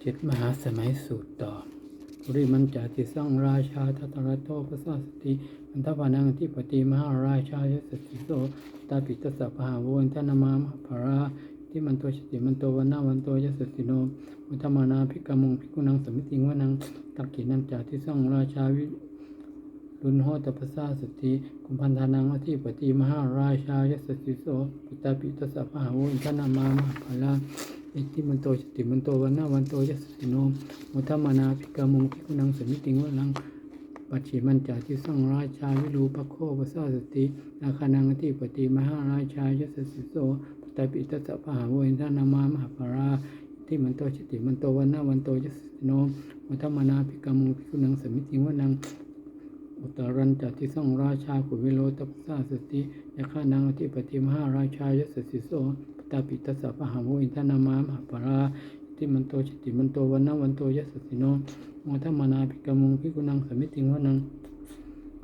เจ็ดมหาสมัยสูตรต่อริมันจาติสังราชาทัตระโตภาษาสติมันทวานังทิปติมหาราชายสสิโสตาปิตสะพหาโวนทนามามภราที่มันโตชติมันโตวันนาวันโตยสสิโนมุทมานาภิกมุงภิกุนังสมิติงวนังตักกินันจาติสังราชาวิรุนโหตปัสสาสติกุมพันธานังอธิปติมหาราชายสสิโสตาปิตสะพหาโวินทนามามาภลา อิติมันโตสติมันโตวันนาวันโตยสสิโนมุทมานาภิกามุงภิกุนังสมิติงวนังปัจฉิมันจาทิสังราชาวิรูปโคปัสสาสตินาคานังอธิปติมหาราชายสสิโสปตปิตสะพหาโวินทนามามหาภลาที่มันโตสติมันโตวันนาวันโตยสสิโนมุทมานาภิกามุงภิกุนังสมิติงวนังอุตรันจัติสังราชากุวิโลตัปสาสติยะขานังอธิปติมหาราชายสสิโส ตาปิตัสสะปะหาโมอินทนามามหาปราติมันโตชิติมันโตวันนะวันโตยสสิโนโมทัมมานาภิกมุงภิกุนังสมิติงวนัง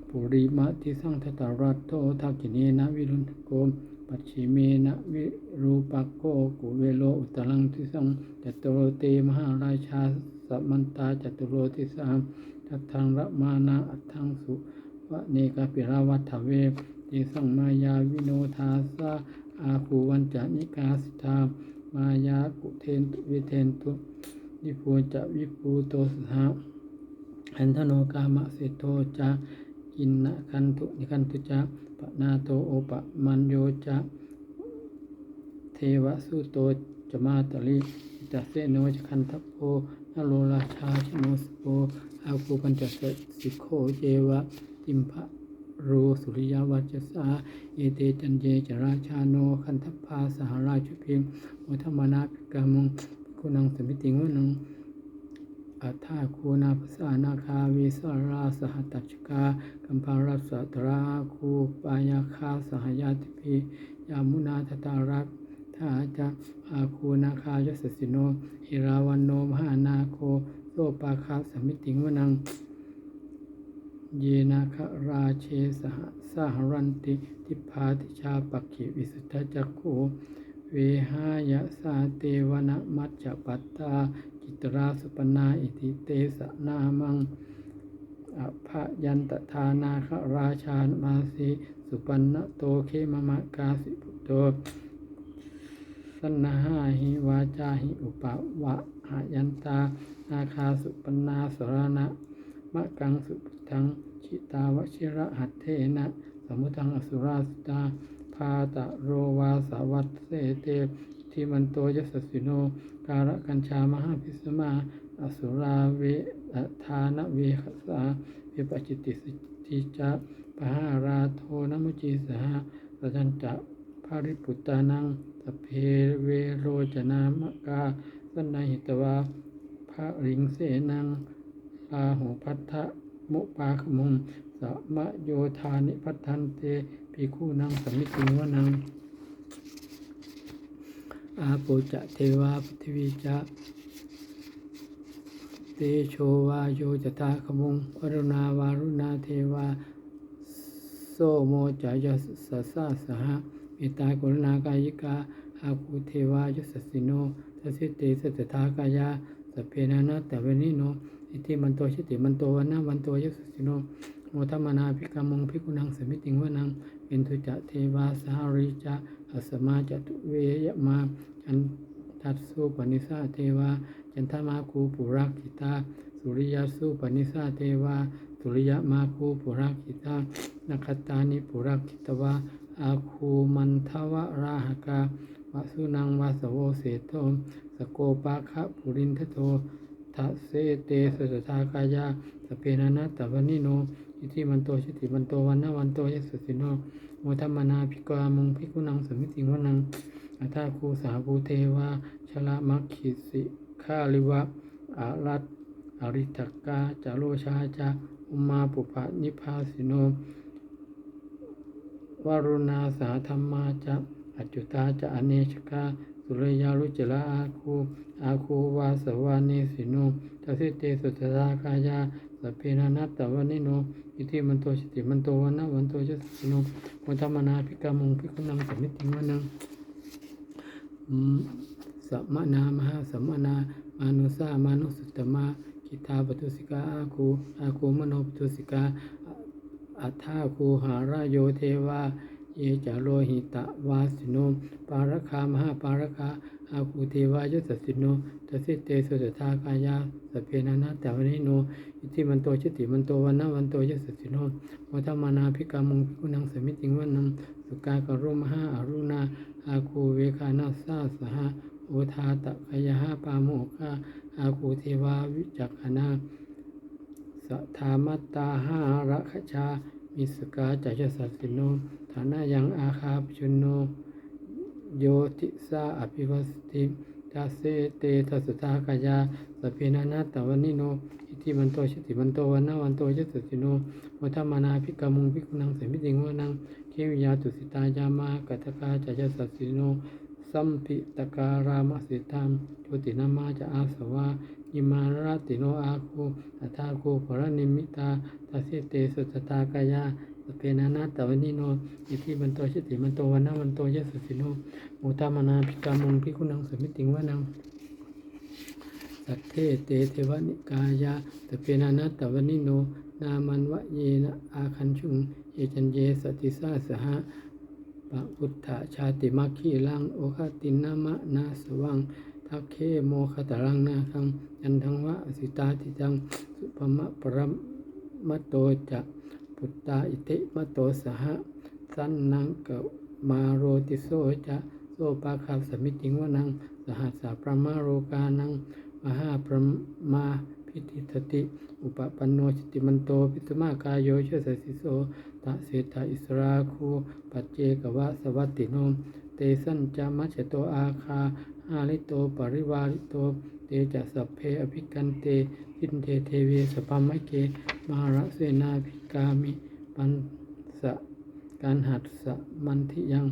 ปุริมาติสังทตารัตโตทักขิเนนะวิรุณโกมปัจฉิเมนะวิรูปักโกกุเวโลอุตรังทิสังจตุโรเตมหาราชาสัมมันตาจตุโรติสามทัทังระมานาอัตถังสุวะเนกาปิราวัฏเวติสังมายาวิโนทาสา อาคูวันจานิกาสิทามายากุเทนตุวิเทนตุนิพูจะวิปูโตสหะหันธโนกามะเสโตจะกินนะคันตุนิคันตุจะปะนาโตโอปะมันโยจะเทวสุโตจมาตลิจัสเสโนจคันทัพโพนโรราชาชโนสโปอาคูปัญจสสิโคเจวะติมภะ โรสุริยวัจสาเอเตจันเจจราชาโนคันทพาสหราชเพียงโมธรรมนาภิกามงคุณังสมิติงวนังอัฏฐาคูนาภาษานาคาวิสราสหตัจกากัมภารัสสตราคูปายาคาสหยาติพียามุนาทตารักทาจะอาคูนาคายสสิโนอิราวันโนมหานาโคโสปาคาสมิติงวนัง เยนาคราเชสหสหรันติทิพาติชาปักขิวิสุทธจักโขเวหายะสาเตวนมัจจปัตตาจิตราสุปนาอิติเตสนามังอภยันตทานาคราชามาสีสุปันนโตเคมมะกาสิพุโตสนหาหิวาจาหิอุปวะหายันตา นาคาสุปนาสรณะ มะกังสุทังชิตาวชิระหัตเทนะสมุทังอสุราสตาพาตะโรวาสวัตเสเตทิมันโตยสสสิโน การกัญชามหาพิสมา อสุราเวทานเวขสาเวปจิตติสิจิจะปหาราโทนมุจีสหสัจันจะภาริปุตตานังสเพเวโรจนามกาสนหิตวาพระริงเสนัง ลาหูพัทธะมุปาขมุงสมะโยธานิพัทธันเตปีคู่นังสมิติงวนังอาโปจะเทวาปทิวิจะเตโชวาโยจตาขมุงวรุณาวารุณาเทวาโสโมจายสสะสหะเมตตากรุณากายิกาอาคูเทวายสสสิโนทัสสิเตสัตถากายาสเพนานาตเวนิโน อิติมันโตชิติมันโตวันนาวันโตยสสสิโนโมทัมมนาภิกามุงภิกุนังสมิติงวนังเป็นทุจะเทวาสหริจะอัสมาจตุเวยมาจันทัสสุปนิสาเทวาจันทมาคูปุรักขิตาสุริยสุปนิสาเทวาสุริยมาคูปุรักขิตานัคตานิปุรักขิตวาอาคูมันทวราหกาวสุนังวาสโวเสโทสโกปาคะปุรินทโท ทัสเสเตสสทากายาสเปนานาตวนิโนอิทิมันโตชิติมันโตวันนาวันโตยสสสิโนโมทัมมนาภิกามุงภิกุนังสมิติงวนังอัฏฐาคูสาภูเทวาชละมัคคิสิคาลิวะอารัตอริตกาจาโรชาจาอุมาปุปะนิพาสิโนวารุณาสาธรรมาจะอัจจุตาจะอเนชกา สุรยารุจละอาคูอาคูวาสวานิสิโนทัสิเตสุตตากายาสพเพนานัตตวนิโนอิทิมันโตชิติมันโตวันนะวันโตยสสิโนโมทัมมนาภิกามุงภิกขุนังสมิติมวนังสัมมนามหาสัมมนามานุสามานุสุตตมากิตาปตุสิกาอาคูอาคูมโนปตุสิกาอัฏฐาคูหาราโยเทวา เยจาโลหิตะวาสิโนปารคามหาปารคาอาคูเทวายสสสิโนตสิเตสุตถากายาสเพนานาแต่วนิโนอิทิมันโตชิติมันโตวันนาวันโตยสสสิโนโมทมานาภิกามุงภิกุนังสมิติงวันังสุกากรุมหาอรุณาอาคูเวคานาสาสหะโอทาตะกยาปาโมคาอาคูเทวาวิจักขนาสัทธามัตตาหาระคชา มิสกาจัจสัสสิโนฐานะยังอาคาปชุนโน โยติสาอภิวัสติทัสเสเตทัสสทากายาสพเพนานาตวันนิโนอิทิมันโตชิติมันโตวันนาวันโตยสัสสิโนโมทมานาภิกามุงภิกุนังเสมิติงวนังเควิยาตุสิตายามากัตกาจัจสัสสิโนสัมปิตการามสิตังโชตินามาจะอาสวา อิมาราติโนอาคูตัทาคูปรนิมิตาตัสสิเตสุตตากายาสเพนานาตวนิโนอิทิมันโตชิติมันโตวันนาวันโตยสัสสิโนโมตามนาภิกามุงภิกุนังสมิติงวนังสัทเทเตเทวนิกายาสเพนานาตวนิโน นามันวะเยนะอาคันชุงเอจันเยสติสาสหะปะพุทธชาติมัคคีลังโอคตินามะนาสวัง ทักเคโมคตรังนาคังยันทังวะสิตาติจัง สุภมะปรมะโตจะพุทธาอิติมะโตสหะสันนังกะมาโรติโสจะโสปาคาสมิติงวนัง สหัสสะประมาโรกานัง มหาประมาพิธิทติ อุปปันโนชิติมันโตพิสมากายโยเชสสิโสตะเสตาอิสราคูปัจเจกวะสวัตติโนมเตสัญจามัจจโตอาคา หาลิโตปริวาริโต เตจะสัพเพอภิกันเตสินเทเทเวสปัมมเก มหารเสนาภิกามิ ปันสะการหัดสะมันทิยัง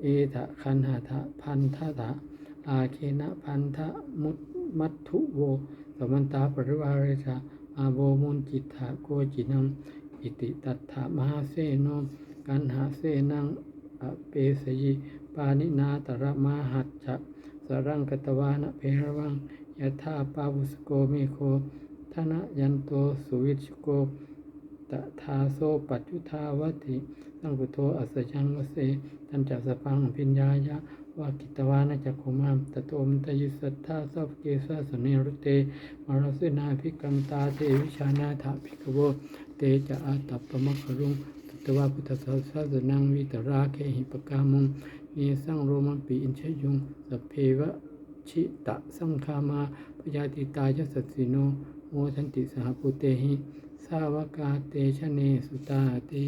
เอทะคันหาทะพันทะทะอาเคนะพันทะมุตมัตถุโวสมันตาปริวาริชาอาโวมุนจิตถะโกจินังอิติตัตถามหาเสโนกันหาเสนังอเปสยิปานินาตระมาหัจจ รังกตวานะเพรวังยะธาปาวุสโกเมโคทนะยันโตสุวิชโกตทาโซปัจจุทาวติสังกุโทอัสยังวเสตันจัสสปังพิญญายะวากิตวานะจักขมามตโตมตยุสัทธาสัพเกสะสเนรุเตมรสนาภิกัมตาเทวิชานาถาภิกขโวเตจะอาตัปปมะครุง ตวาพุทธศาสสนังวิตราเคหิปกามุงเนสังโรมปีอินชยุงสเพวะชิตะสังคามาพยาติตายสัสสิโนโมทันติสหปุเตหิสาวกาเตชะเนสุตาติ